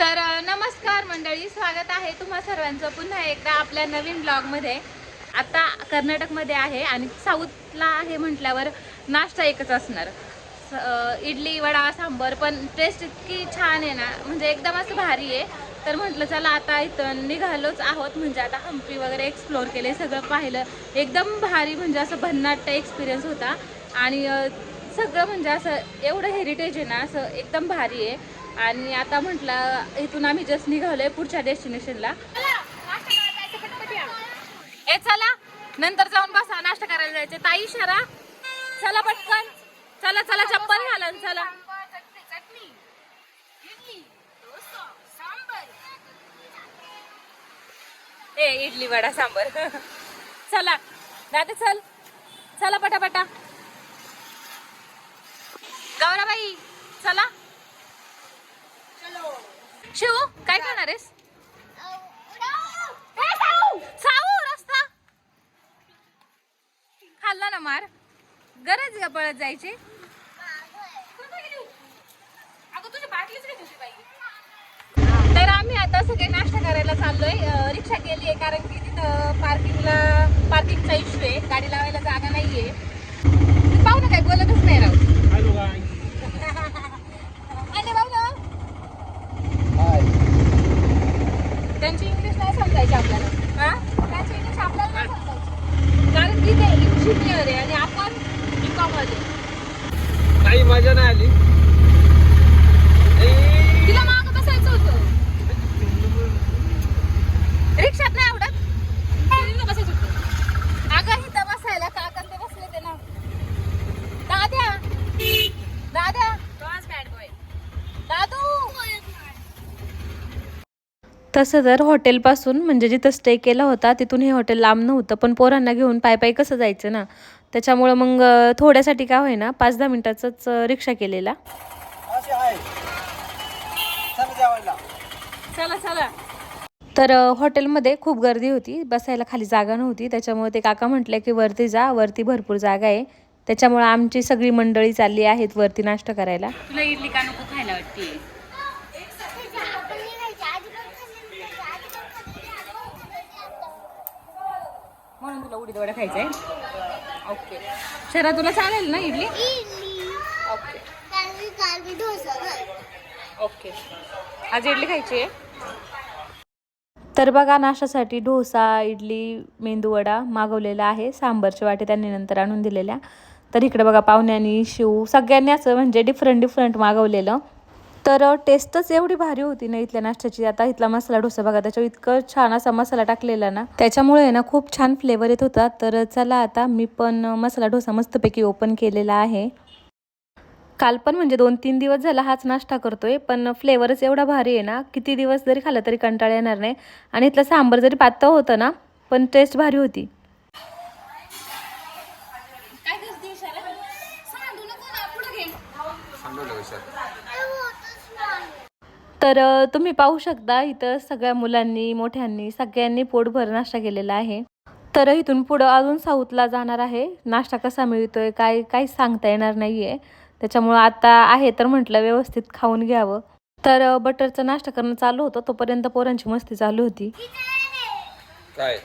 तर नमस्कार मंडळी स्वागत आहे तुम्हा सर्वांचं पुन्हा एकदा आपल्या नवीन ब्लॉगमध्ये. आता कर्नाटकमध्ये आहे आणि साऊथला आहे म्हटल्यावर नाश्ता एकच असणार. स- इडली वडा सांबर पण टेस्ट इतकी छान आहे ना म्हणजे एकदम असं भारी आहे. तर म्हटलं चला आता इथं निघालोच आहोत म्हणजे आता हम्पी वगैरे एक्सप्लोर केले सगळं पाहिलं. एकदम भारी म्हणजे असं भन्नाट एक्सपिरियन्स होता. आणि सगळं म्हणजे असं एवढं हेरिटेज आहे ना असं एकदम भारी आहे. आणि आता म्हटलं इथून आम्ही जस्ट निघालोय पुढच्या डेस्टिनेशनला ए चला. नंतर जाऊन बसा नाश्ता करायला जायचे. ताई इशारा. चला पटकन. चला चला चप्पल घाला चला. ए इडली वडा सांबर. चला. दादा चल. चला पटापटा. गौराबाई चला. शिव काय करणार आहेस? साऊ रस्ता. खाल्ला ना मार. गरज का पळत जायची? तर आम्ही आता सगळे नाश्ता करायला चाललोय. रिक्षा केली आहे कारण की तिथं पार्किंगला पार्किंगचा इश्यू आहे. गाडी लावायला जागा नाहीये. पाहू ना काय बोलतच नाही राहू हॅलो गाय आणि भाऊ ना त्यांची इंग्लिश नाही समजायची आपल्याला हा त्यांची इंग्लिश आपल्याला नाही समजायची कारण की ते इंजिनियर आहे आणि आपण बीकॉममध्ये काही मजा नाही आली तिला मागं बसायचं होतं रिक्षात नाही आवडत तिला बसायचं होतं अगं इथं बसायला काका ते बसले ते ना दाद्या दाद्या दादू तसं तर हॉटेलपासून म्हणजे जिथं स्टे केला होता तिथून हे हॉटेल लांब नव्हतं पण पोरांना घेऊन पाय पायी कसं जायचं ना? त्याच्यामुळं मग थोड्यासाठी काय होईना पाच दहा मिनिटाचाच रिक्षा केलेला. असे आहे. चल जेवायला. चला चला. तर हॉटेलमध्ये खूप गर्दी होती बसायला खाली जागा नव्हती त्याच्यामुळे ते काका म्हटले की वरती जा वरती भरपूर जागा आहे. त्याच्यामुळे आमची सगळी मंडळी चालली आहेत वरती नाश्ता करायला. तुला इडली का नको खायला वाटते म्हणून तुला उडीद वडा खायचा आहे ओके. शरा तुला चालेल ना इडली? ओके. ओके. आज इडली खायची आहे तर बघा नाश्त्यासाठी डोसा इडली मेंदूवडा मागवलेला आहे. सांबरच्या वाटे त्यांनी नंतर आणून दिलेल्या. तर इकडे बघा पाहुण्यांनी शिव सगळ्यांनी असं म्हणजे डिफरंट डिफरंट मागवलेलं. तर टेस्टच एवढी भारी होती ना इथल्या नाश्त्याची. आता इथला मसाला डोसा बघा त्याच्यावर इतकं छान असा मसाला टाकलेला ना. त्याच्यामुळे आहे ना खूप छान फ्लेवर येत होता. तर चला आता मी पण मसाला डोसा मस्तपैकी ओपन केलेला आहे. काल पण म्हणजे दोन तीन दिवस झाला हाच नाश्ता करतोय पण फ्लेवरच एवढा भारी आहे ना किती दिवस जरी खाल्ला तरी कंटाळा येणार नाही. आणि इथलं सांबर जरी पातळ होतं ना पण टेस्ट भारी होती. काय करते शरा सांगू नको ना पुढे घे तर तुम्ही पाहू शकता इथं सगळ्या मुलांनी मोठ्यांनी सगळ्यांनी पोटभर नाश्ता केलेला आहे. तर इथून पुढं अजून साऊथला जाणार आहे. नाश्ता कसा मिळतोय काय काहीच सांगता येणार नाही आहे त्याच्यामुळं आता आहे तर म्हटलं व्यवस्थित खाऊन घ्यावं. तर बटरचा नाश्ता करणं चालू होतं. तोपर्यंत पोरांची मस्ती चालू होती. काय?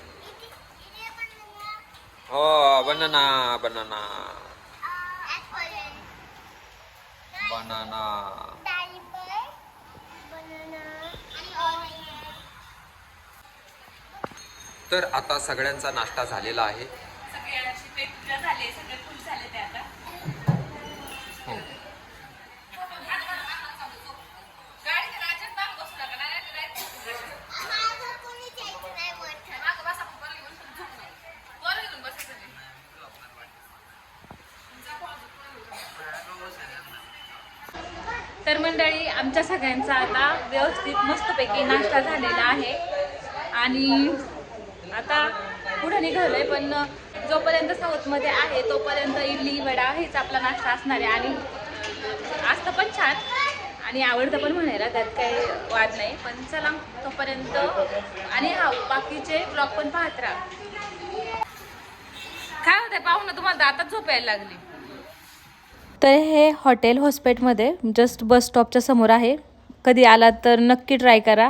हो बनाना बनाना. बनाना तर आता सगळ्यांचा नाश्ता झालेला आहे सगळ्यांची पेट पूजा झाली सगळे फुल झाले ते आता हो. गाडीच्या राज्यात मागं बसू नका ना, नाही तर नाही. मागं बसा, पोरं घेऊन पण झोपू नये. पोरं घेऊन बसायचं नाही. तर मंडळी आमच्या सगळ्यांचा आता व्यवस्थित मस्तपैकी नाश्ता झालेला आहे आणि आता पुढे निघालोय पण जोपर्यंत साऊथमध्ये आहे तोपर्यंत इडली वडा हेच आपला नाश्ता असणार आहे. आणि असतं पण छान. आणि आवडतं पण म्हणायला त्यात काही वाद नाही. पण चला तोपर्यंत. आणि हा बाकीचे ब्लॉग पण पाहत राहा. काय होतंय पाहू ना तुम्हाला दातात झोप यायला लागली. तर हे हॉटेल हॉस्पेटमध्ये जस्ट बस स्टॉपच्या समोर आहे. कधी आलात तर नक्की ट्राय करा.